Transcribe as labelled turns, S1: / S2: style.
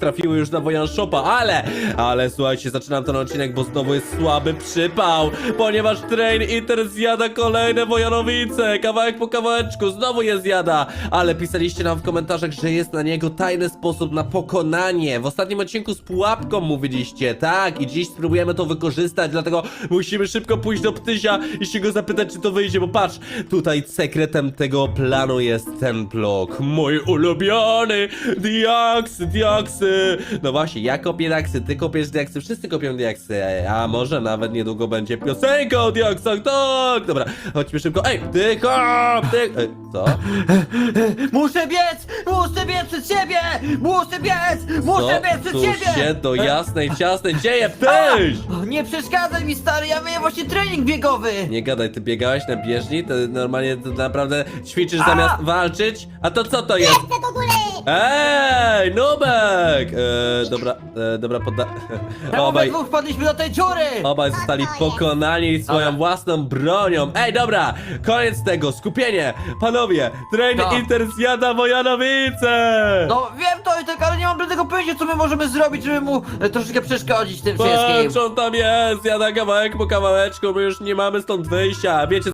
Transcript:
S1: trafiły już na Wojan Shopa, ale, ale słuchajcie, zaczynam ten odcinek, bo znowu jest słaby przypał, ponieważ Train Inter zjada kolejne Wojanowice, kawałek po kawałeczku, znowu je zjada, ale pisaliście nam w komentarzach, że jest na niego tajny sposób na pokonanie. W ostatnim odcinku z pułapką mówiliście, tak, i dziś spróbujemy to wykorzystać, dlatego musimy szybko pójść do Ptysia i się go zapytać, czy to wyjdzie, bo patrz, tutaj sekretem tego planu jest ten blok, mój ulubiony, diaksy, diaksy. No właśnie, ja kopię diaksy, ty kopiesz diaksy, wszyscy kopią diaksy, a może nawet niedługo będzie piosenka o diaksach, tak, dobra, chodźmy szybko, ej, ty kop, ty, ej, co?
S2: Muszę biec! Muszę biec przed siebie! Muszę biec! Muszę biec przed
S1: tu
S2: siebie!
S1: się do jasnej, ciasnej dzieje, ptyś!
S2: O, Nie przeszkadzaj mi stary, ja myję właśnie trening biegowy!
S1: Nie gadaj, ty biegałeś na bieżni? To normalnie to naprawdę ćwiczysz
S2: A!
S1: zamiast walczyć? A to co to jest?
S3: Do góry!
S1: Ej, Nubek! E, dobra, e, dobra, podda...
S2: Czemu
S1: Obaj,
S2: dwóch wpadliśmy do tej dziury!
S1: obaj zostali
S3: jest?
S1: pokonani swoją
S2: Dobra.
S1: własną bronią. Ej, dobra, koniec tego, skupienie! Panowie, Train
S2: No.
S1: Inter zjada Wojanowice!
S2: No wiem to i tak, ale nie mam żadnego pojęcia co my możemy zrobić, żeby mu e, troszeczkę przeszkodzić tym
S1: Patrz,
S2: wszystkim.
S1: on tam jest, zjada kawałek po kawałeczku, my już nie mamy stąd wyjścia. Wiecie